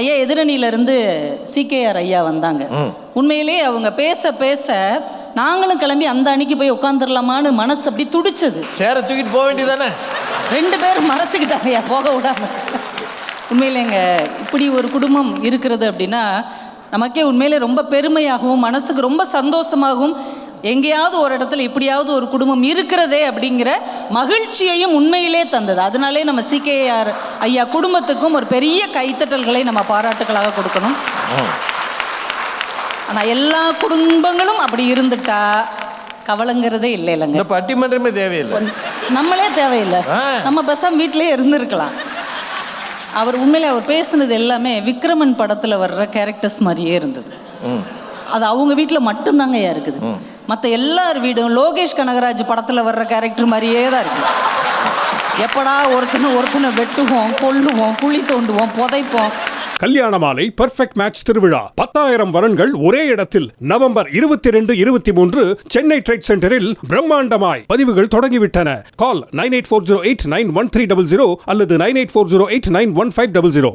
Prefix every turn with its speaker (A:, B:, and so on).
A: ஐயா எதிரணியிலேருந்து சிகேஆர் ஐயா வந்தாங்க. உண்மையிலேயே அவங்க பேச பேச நாங்களும் கிளம்பி அந்த அணிக்கு போய் உட்காந்துடலாமான்னு மனசு அப்படி துடிச்சது.
B: சேர தூக்கிட்டு போக வேண்டியதானே
A: ரெண்டு பேரும் மறைச்சிக்கிட்டாங்க ஐயா போக விடாம. உண்மையிலேங்க இப்படி ஒரு குடும்பம் இருக்கிறது அப்படின்னா நமக்கே உண்மையிலே ரொம்ப பெருமையாகவும் மனசுக்கு ரொம்ப சந்தோஷமாகவும் எங்கேயாவது ஒரு இடத்துல இப்படியாவது ஒரு குடும்பம் இருக்கிறதே அப்படிங்கிற மகிழ்ச்சியையும் உண்மையிலே தந்தது. அதனாலே நம்ம சிகேஆர் ஐயா குடும்பத்துக்கும் ஒரு பெரிய கைத்தட்டல்களை நம்ம பாராட்டுகளாக கொடுக்கணும். ஆனால் எல்லா குடும்பங்களும் அப்படி இருந்துட்டா கவலைங்கிறதே இல்லை இல்லைங்க.
B: இந்த பட்டிமன்றமே தேவையில்லை.
A: நம்மளே தேவையில்லை. நம்ம பேசாம வீட்டிலே இருந்திருக்கலாம். அவர் உண்மையிலே அவர் பேசுனது எல்லாமே விக்ரமன் படத்தில் வர்ற கேரக்டர்ஸ் மாதிரியே இருந்தது. அது அவங்க வீட்டில் மட்டும்தாங்க இருக்குது. மற்ற எல்லார் வீடும் லோகேஷ் கனகராஜ் படத்தில் வர்ற கேரக்டர் மாதிரியே தான் இருக்குது எப்படா ஒருத்தனை ஒருத்தனை வெட்டுவோம் கொள்ளுவோம் குழி தோண்டுவோம் புதைப்போம்.
C: கல்யாண மாலை பர்ஃபெக்ட் மேட்ச் திருவிழா. பத்தாயிரம் வரன்கள் ஒரே இடத்தில். நவம்பர் இருபத்தி ரெண்டு இருபத்தி மூன்று சென்னை ட்ரேட் சென்டரில் பிரம்மாண்டமாய் பதிவுகள் தொடங்கிவிட்டன. Call nine eight four zero eight nine one three double zero அல்லது nine eight four zero eight nine one five double zero.